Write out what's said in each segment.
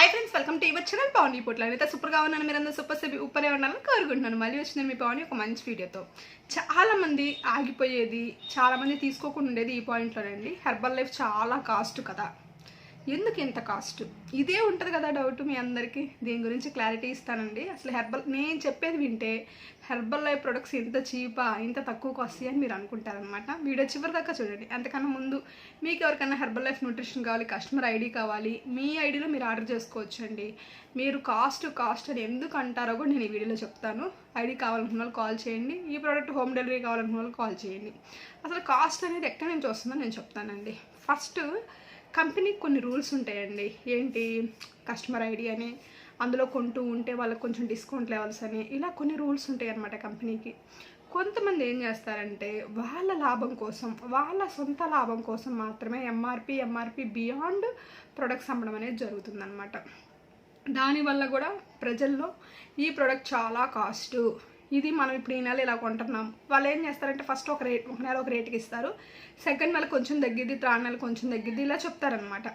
Hi friends welcome to ఇవ్వ channel Pawan రిపోర్ట్లో అయితే సూపర్గా ఉన్నాను. మీరు అందరూ సూపర్ సేపు ఉప్పరే ఉండాలని కోరుకుంటున్నాను. మళ్ళీ వచ్చిన మీ పవన్ ఒక మంచి వీడియోతో చాలామంది ఆగిపోయేది చాలామంది తీసుకోకుండా ఉండేది ఈ పాయింట్లోనండి హెర్బల్ లైఫ్ చాలా కాస్ట్ కదా. ఎందుకు ఇంత కాస్ట్ ఇదే ఉంటుంది కదా డౌట్ మీ అందరికీ. దీని గురించి క్లారిటీ ఇస్తానండి. అసలు హెర్బల్ నేను చెప్పేది వింటే హెర్బల్ లైఫ్ ప్రొడక్ట్స్ ఇంత చీపా ఇంత తక్కువకి వస్తాయి అని మీరు అనుకుంటారనమాట వీడియో చివరి దాకా చూడండి. అంతకన్నా ముందు మీకు ఎవరికైనా హెర్బల్ లైఫ్ న్యూట్రిషన్ కావాలి కస్టమర్ ఐడి కావాలి మీ ఐడిలో మీరు ఆర్డర్ చేసుకోవచ్చండి. మీరు కాస్ట్ కాస్ట్ అని ఎందుకు అంటారో కూడా నేను ఈ వీడియోలో చెప్తాను. ఐడి కావాలనుకున్న వాళ్ళు కాల్ చేయండి. ఈ ప్రోడక్ట్ హోమ్ డెలివరీ కావాలనుకున్న వాళ్ళు కాల్ చేయండి. అసలు కాస్ట్ అనేది ఎక్కడి నుంచి వస్తుందో నేను చెప్తానండి. ఫస్ట్ కంపెనీకి కొన్ని రూల్స్ ఉంటాయండి. ఏంటి? కస్టమర్ ఐడి అని అందులో కొంటూ ఉంటే వాళ్ళకి కొంచెం డిస్కౌంట్ లెవెల్స్ అని ఇలా కొన్ని రూల్స్ ఉంటాయి అన్నమాట కంపెనీకి. కొంతమంది ఏం చేస్తారంటే వాళ్ళ లాభం కోసం వాళ్ళ సొంత లాభం కోసం మాత్రమే ఎంఆర్పి ఎంఆర్పి బియాండ్ ప్రొడక్ట్స్ అమ్మడం అనేది జరుగుతుందన్నమాట. దానివల్ల కూడా ప్రజల్లో ఈ ప్రోడక్ట్ చాలా కాస్ట్ ఇది మనం ఇప్పుడు ఈ నెల ఇలా కొంటున్నాం. వాళ్ళు ఏం చేస్తారంటే ఫస్ట్ ఒక రేట్ ఒక నెల ఒక రేట్కి ఇస్తారు. సెకండ్ నెల కొంచెం తగ్గిద్ది థర్డ్ నెల కొంచెం తగ్గిద్ది ఇలా చెప్తారనమాట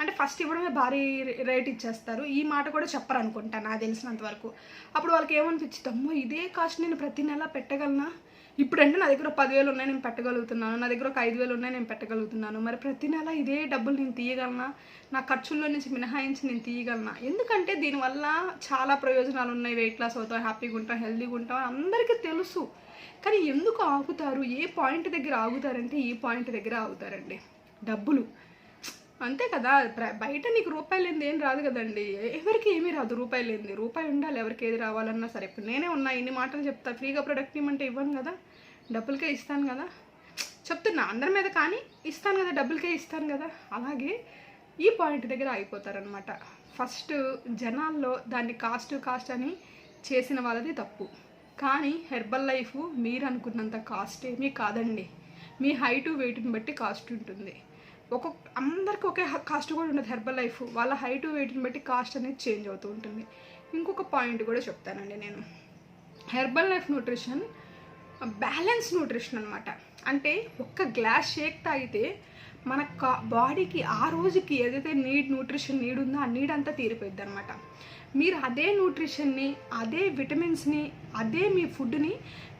అంటే ఫస్ట్ ఇవ్వడమే భారీ రేట్ ఇచ్చేస్తారు. ఈ మాట కూడా చెప్పరు అనుకుంటా నాకు తెలిసినంత వరకు. అప్పుడు వాళ్ళకి ఏమనిపించింది అమ్మో ఇదే కాస్ట్ నేను ప్రతి నెల పెట్టగలనా? ఇప్పుడంటే నా దగ్గర పదివేలు ఉన్నాయి నేను పెట్టగలుగుతున్నాను. నా దగ్గర ఒక ఐదు వేలు ఉన్నాయి నేను పెట్టగలుగుతున్నాను. మరి ప్రతి నెల ఇదే డబ్బులు నేను తీయగలనా? నా ఖర్చుల్లో నుంచి మినహాయించి నేను తీయగలనా? ఎందుకంటే దీనివల్ల చాలా ప్రయోజనాలు ఉన్నాయి. వెయిట్ లాస్ అవుతాం హ్యాపీగా ఉంటాం హెల్దీగా ఉంటాం అని అందరికీ తెలుసు. కానీ ఎందుకు ఆగుతారు? ఏ పాయింట్ దగ్గర ఆగుతారంటే ఈ పాయింట్ దగ్గర ఆగుతారండి. డబ్బులు. అంతే కదా బయట నీకు రూపాయలు లేనిది ఏం రాదు కదండి. ఎవరికి ఏమీ రాదు రూపాయలు లేనిది. రూపాయి ఉండాలి ఎవరికి ఏది రావాలన్నా సరే. ఇప్పుడు నేనే ఉన్నా ఇన్ని మాటలు చెప్తా ఫ్రీగా ప్రొడక్ట్ ఇవ్వమంటే ఇవ్వను కదా. డబ్బులకే ఇస్తాను కదా. చెప్తున్నా అందరి మీద కానీ ఇస్తాను కదా డబ్బులకే ఇస్తాను కదా. అలాగే ఈ పాయింట్ దగ్గర ఆగిపోతారనమాట ఫస్ట్ జనాల్లో దాన్ని కాస్ట్ కాస్ట్ అని చేసిన వాళ్ళది తప్పు. కానీ హెర్బల్ లైఫ్ మీరు అనుకున్నంత కాస్ట్ ఏమీ కాదండి. మీ హైటు వెయిట్ని బట్టి కాస్ట్ ఉంటుంది. ఒక్కొక్క అందరికి ఒకే కాస్ట్ కూడా ఉండదు హెర్బల్ లైఫ్. వాళ్ళ హైట్ వెయిట్ని బట్టి కాస్ట్ అనేది చేంజ్ అవుతూ ఉంటుంది. ఇంకొక పాయింట్ కూడా చెప్తానండి నేను. Herbal life nutrition balance nutrition అనమాట అంటే ఒక్క గ్లాస్ షేక్ తాగితే మన కా బాడీకి ఆ రోజుకి ఏదైతే నీడ్ న్యూట్రిషన్ నీడ్ ఉందో ఆ నీడ్ అంతా తీరిపోద్ది అనమాట మీరు అదే న్యూట్రిషన్ని అదే విటమిన్స్ని అదే మీ ఫుడ్ని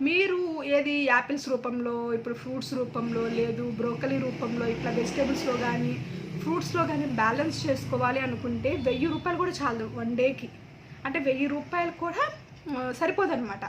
మీరు ఏది యాపిల్స్ రూపంలో ఇప్పుడు ఫ్రూట్స్ రూపంలో లేదు బ్రోకలీ రూపంలో ఇట్లా వెజిటేబుల్స్లో కానీ ఫ్రూట్స్లో కానీ బ్యాలెన్స్ చేసుకోవాలి అనుకుంటే వెయ్యి రూపాయలు కూడా చాలు వన్ డేకి. అంటే వెయ్యి రూపాయలు కూడా సరిపోదన్నమాట.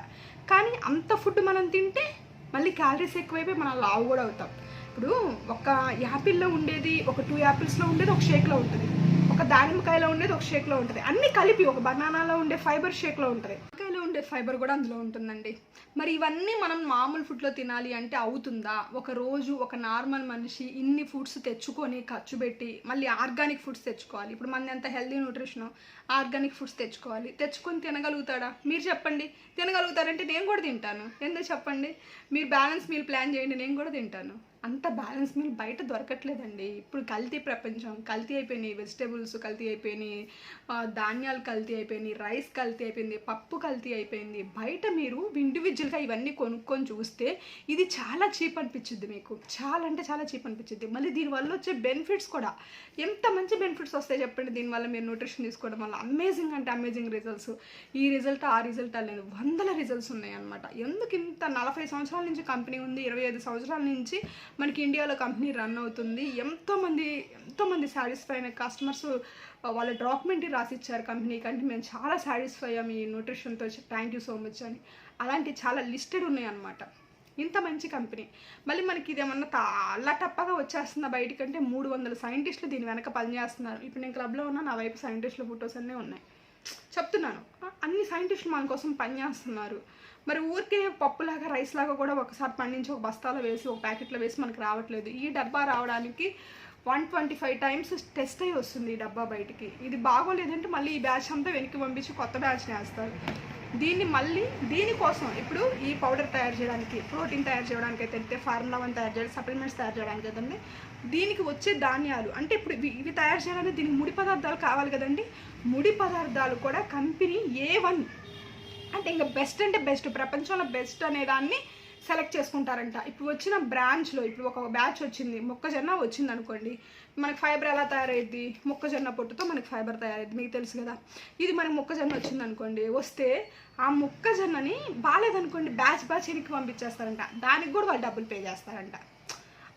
కానీ అంత ఫుడ్ మనం తింటే మళ్ళీ క్యాలరీస్ ఎక్కువైపోయి మనం లావు కూడా అవుతాం. ఇప్పుడు ఒక యాపిల్లో ఉండేది ఒక టూ యాపిల్స్లో ఉండేది ఒక షేక్లో ఉంటుంది. ఒక దానిమ్మకాయలో ఉండేది ఒక షేక్లో ఉంటుంది. అన్నీ కలిపి ఒక బనానాలో ఉండే ఫైబర్ షేక్లో ఉంటుంది. కాయలో ఉండే ఫైబర్ కూడా అందులో ఉంటుందండి. మరి ఇవన్నీ మనం మామూలు ఫుడ్లో తినాలి అంటే అవుతుందా? ఒక రోజు ఒక నార్మల్ మనిషి ఇన్ని ఫుడ్స్ తెచ్చుకొని ఖర్చు పెట్టి మళ్ళీ ఆర్గానిక్ ఫుడ్స్ తెచ్చుకోవాలి. ఇప్పుడు మన ఎంత హెల్దీ న్యూట్రిషన్ ఆర్గానిక్ ఫుడ్స్ తెచ్చుకోవాలి. తెచ్చుకొని తినగలుగుతాడా? మీరు చెప్పండి. తినగలుగుతారంటే నేను కూడా తింటాను. ఎందుకు చెప్పండి? మీరు బ్యాలెన్స్ మీల్ ప్లాన్ చేయండి నేను కూడా తింటాను. అంత బ్యాలెన్స్ మీల్ బయట దొరకట్లేదండి. ఇప్పుడు కల్తీ ప్రపంచం కల్తీ అయిపోయినాయి వెజిటేబుల్స్ కల్తీ అయిపోయినాయి ధాన్యాలు కల్తీ అయిపోయినాయి రైస్ కల్తీ అయిపోయింది పప్పు కల్తీ అయిపోయింది. బయట మీరు ఇండివిజువల్గా ఇవన్నీ కొనుక్కొని చూస్తే ఇది చాలా చీప్ అనిపించింది మీకు. చాలా అంటే చాలా చీప్ అనిపించింది మళ్ళీ దీనివల్ల వచ్చే బెనిఫిట్స్ కూడా. ఎంత మంచి బెనిఫిట్స్ వస్తాయి చెప్పండి? దీనివల్ల మీరు న్యూట్రిషన్ తీసుకోవడం వల్ల. అమేజింగ్ అంటే అమేజింగ్ రిజల్ట్స్ ఈ రిజల్ట్ ఆ రిజల్ట్ లేదు వందల రిజల్ట్స్ ఉన్నాయి అనమాట ఎందుకు ఇంత నలభై సంవత్సరాల నుంచి కంపెనీ ఉంది ఇరవై ఐదు సంవత్సరాల నుంచి మనకి ఇండియాలో కంపెనీ రన్ అవుతుంది. ఎంతోమంది ఎంతోమంది సాటిస్ఫై అయిన కస్టమర్స్ వాళ్ళ డాక్యుమెంట్ రాసిచ్చారు కంపెనీకి అంటే మేము చాలా సాటిస్ఫై అయ్యాము ఈ న్యూట్రిషన్తో థ్యాంక్ యూ సో మచ్ అని. అలాంటి చాలా లిస్టెడ్ ఉన్నాయి అనమాట ఇంత మంచి కంపెనీ. మళ్ళీ మనకి ఇదేమన్నా చాలా టప్పగా వచ్చేస్తుందా బయటకంటే? మూడు వందల సైంటిస్టులు దీని వెనక పనిచేస్తున్నారు. ఇప్పుడు నేను క్లబ్లో ఉన్నా నా వైపు సైంటిస్టుల ఫొటోస్ అన్నీ ఉన్నాయి. చెప్తున్నాను. అన్ని సైంటిస్టులు మన కోసం పనిచేస్తున్నారు మరి ఊరికే పప్పులాగా రైస్ లాగా కూడా ఒకసారి పండించి ఒక బస్తాలో వేసి ఒక ప్యాకెట్లో వేసి మనకు రావట్లేదు. ఈ డబ్బా రావడానికి one twenty five times test అయ్యి వస్తుంది ఈ డబ్బా బయటికి. ఇది బాగోలేదంటే మళ్ళీ ఈ బ్యాచ్ అంతా వెనక్కి పంపించి కొత్త బ్యాచ్ వేస్తారు దీన్ని మళ్ళీ దీనికోసం ఇప్పుడు ఈ పౌడర్ తయారు చేయడానికి ప్రోటీన్ తయారు చేయడానికి అయితే ఫార్ములా వన్ తయారు చేయాలి సప్లిమెంట్స్ తయారు చేయడానికి అయితే దీనికి వచ్చే ధాన్యాలు అంటే ఇప్పుడు ఇవి తయారు చేయాలంటే దీనికి ముడి పదార్థాలు కావాలి కదండి. ముడి పదార్థాలు కూడా కంపెనీ ఏ వన్ అంటే ఇంకా బెస్ట్ అంటే బెస్ట్ ప్రపంచంలో బెస్ట్ అనే దాన్ని సెలెక్ట్ చేసుకుంటారంట. ఇప్పుడు వచ్చిన బ్రాంచ్లో ఇప్పుడు ఒక బ్యాచ్ వచ్చింది మొక్కజొన్న వచ్చింది అనుకోండి మనకి ఫైబర్ ఎలా తయారైద్ది? మొక్కజొన్న పొట్టుతో మనకి ఫైబర్ తయారైద్ది మీకు తెలుసు కదా. ఇది మనకి మొక్కజొన్న వచ్చింది అనుకోండి వస్తే ఆ మొక్కజొన్నని బాగాలేదనుకోండి బ్యాచ్ బ్యాచ్ వెనక్కి పంపించేస్తారంట. దానికి కూడా వాళ్ళు డబ్బులు పే చేస్తారంట.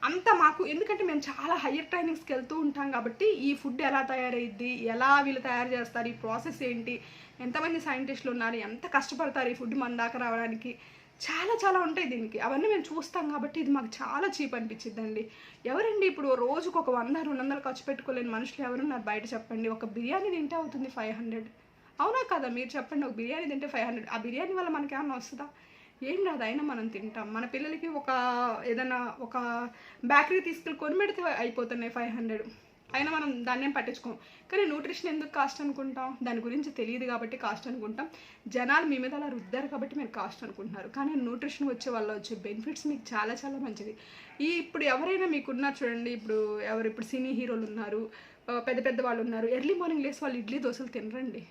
అంత మాకు ఎందుకంటే మేము చాలా హయ్యర్ ట్రైనింగ్స్కి వెళ్తూ ఉంటాం కాబట్టి ఈ ఫుడ్ ఎలా తయారైద్ది ఎలా వీళ్ళు తయారు చేస్తారు ఈ ప్రాసెస్ ఏంటి ఎంతమంది సైంటిస్టులు ఉన్నారు ఎంత కష్టపడతారు ఈ ఫుడ్ మన దాకా రావడానికి? చాలా చాలా ఉంటాయి దీనికి. అవన్నీ మేము చూస్తాం కాబట్టి ఇది మాకు చాలా చీప్ అనిపించిందండి ఎవరండి ఇప్పుడు రోజుకు ఒక వంద రెండు వందలు ఖర్చు పెట్టుకోలేని మనుషులు ఎవరున్నారు? బయట చెప్పండి. ఒక బిర్యానీ తింటే అవుతుంది ఫైవ్ హండ్రెడ్. అవునా కదా? మీరు చెప్పండి. ఒక బిర్యానీ తింటే ఫైవ్ హండ్రెడ్. ఆ బిర్యానీ వల్ల మనకి ఏమన్నా వస్తుందా? ఏం రాదు. అయినా మనం తింటాం. మన పిల్లలకి ఒక ఏదైనా ఒక బేకరీ తీసుకెళ్ళి కొని పెడితే అయిపోతున్నాయి ఫైవ్ హండ్రెడ్. అయినా మనం దాన్ని ఏం పట్టించుకోం. కానీ న్యూట్రిషన్ ఎందుకు కాస్ట్ అనుకుంటాం? దాని గురించి తెలియదు కాబట్టి కాస్ట్ అనుకుంటాం. జనాలు మీ మీద అలా రుద్దారు కాబట్టి మీరు కాస్ట్ అనుకుంటున్నారు. కానీ న్యూట్రిషన్ వచ్చే వల్ల వచ్చే బెనిఫిట్స్ మీకు చాలా చాలా మంచిది. ఈ ఇప్పుడు ఎవరైనా మీకు ఉన్నారు చూడండి ఇప్పుడు ఎవరు ఇప్పుడు సినీ హీరోలు ఉన్నారు పెద్ద పెద్ద వాళ్ళు ఉన్నారు. ఎర్లీ మార్నింగ్ లేసి వాళ్ళు ఇడ్లీ దోశలు తినరండి.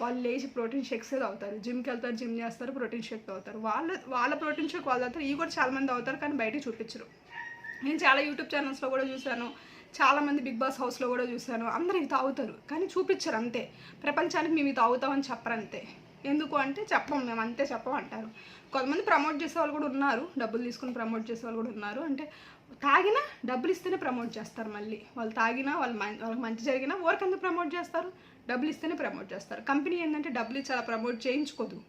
వాళ్ళు లేచి ప్రోటీన్ షేక్స్ తాగుతారు. జిమ్కి వెళ్తారు జిమ్ చేస్తారు ప్రోటీన్ షేక్ తాగుతారు. వాళ్ళ వాళ్ళ ప్రోటీన్ షేక్ వాళ్ళు తాగుతారు. ఇవి కూడా చాలా మంది తాగుతారు కానీ బయట చూపించరు. నేను చాలా యూట్యూబ్ ఛానల్స్లో కూడా చూశాను. చాలామంది బిగ్ బాస్ హౌస్లో కూడా చూశాను. అందరూ ఇవి తాగుతారు. కానీ చూపించరు అంతే. ప్రపంచానికి మేము ఇవి తాగుతామని చెప్పరు అంతే. ఎందుకు అంటే చెప్పం మేము అంతే చెప్పం అంటారు. కొంతమంది ప్రమోట్ చేసే వాళ్ళు కూడా ఉన్నారు. డబ్బులు తీసుకుని ప్రమోట్ చేసే వాళ్ళు కూడా ఉన్నారు. అంటే తాగినా డబ్బులు ఇస్తేనే ప్రమోట్ చేస్తారు మళ్ళీ. వాళ్ళు తాగినా వాళ్ళు వాళ్ళకి మంచి జరిగినా వర్క్ ఎందుకు ప్రమోట్ చేస్తారు? డబ్బులు ఇస్తేనే ప్రమోట్ చేస్తారు. కంపెనీ ఏంటంటే డబ్బులు ఇచ్చి అలా ప్రమోట్ చేయించుకోదు.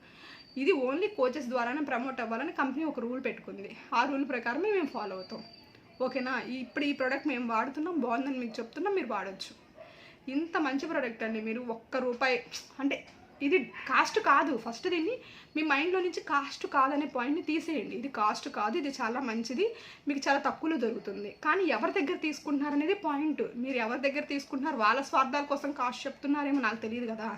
ఇది ఓన్లీ కోచెస్ ద్వారానే ప్రమోట్ అవ్వాలని కంపెనీ ఒక రూల్ పెట్టుకుంది. ఆ రూల్ ప్రకారమే మేము ఫాలో అవుతాం. ఓకేనా? ఇప్పుడు ఈ ప్రోడక్ట్ మేము వాడుతున్నాం బాగుందని మీకు చెప్తున్నాం మీరు వాడచ్చు. ఇంత మంచి ప్రోడక్ట్ అండి మీరు ఒక్క రూపాయి అంటే ఇది కాస్ట్ కాదు. ఫస్ట్ దీన్ని మీ మైండ్లో నుంచి కాస్ట్ కాదనే పాయింట్ని తీసేయండి. ఇది కాస్ట్ కాదు ఇది చాలా మంచిది మీకు చాలా తక్కువలో దొరుకుతుంది. కానీ ఎవరి దగ్గర తీసుకుంటున్నారు అనేది పాయింట్ మీరు ఎవరి దగ్గర తీసుకుంటున్నారు వాళ్ళ స్వార్థాల కోసం కాస్ట్ చెప్తున్నారేమో నాకు తెలియదు కదా.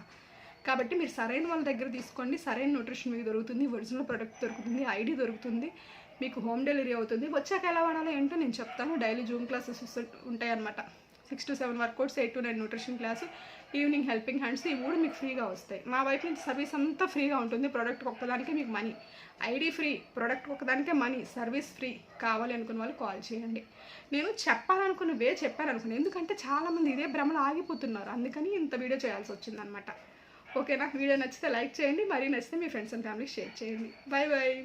కాబట్టి మీరు సరైన వాళ్ళ దగ్గర తీసుకోండి. సరైన న్యూట్రిషన్ మీకు దొరుకుతుంది ఒరిజినల్ ప్రోడక్ట్ దొరుకుతుంది ఐడి దొరుకుతుంది. మీకు హోమ్ డెలివరీ అవుతుంది. వచ్చాక ఎలా వాడాలో ఏంటో నేను చెప్తాను. డైలీ జూమ్ క్లాసెస్ ఉంటాయి అనమాట six to seven workouts eight to nine nutrition class evening helping hands ఇవి కూడా మీకు ఫ్రీగా వస్తాయి. మా వైపు నుంచి సర్వీస్ అంతా ఫ్రీగా ఉంటుంది. ప్రోడక్ట్ ఒక్కదానికే మీకు మనీ ఐడి ఫ్రీ ప్రోడక్ట్ ఒక్కదానికే మనీ సర్వీస్ ఫ్రీ కావాలి అనుకున్న వాళ్ళు కాల్ చేయండి. నేను చెప్పాలనుకున్న వే చెప్పారనుకున్నాను ఎందుకంటే చాలామంది ఇదే భ్రమలు ఆగిపోతున్నారు. అందుకని ఇంత వీడియో చేయాల్సి వచ్చిందనమాట ఓకేనా వీడియో నచ్చితే లైక్ చేయండి. మరీ నచ్చితే మీ ఫ్రెండ్స్ అండ్ ఫ్యామిలీ షేర్ చేయండి. Bye bye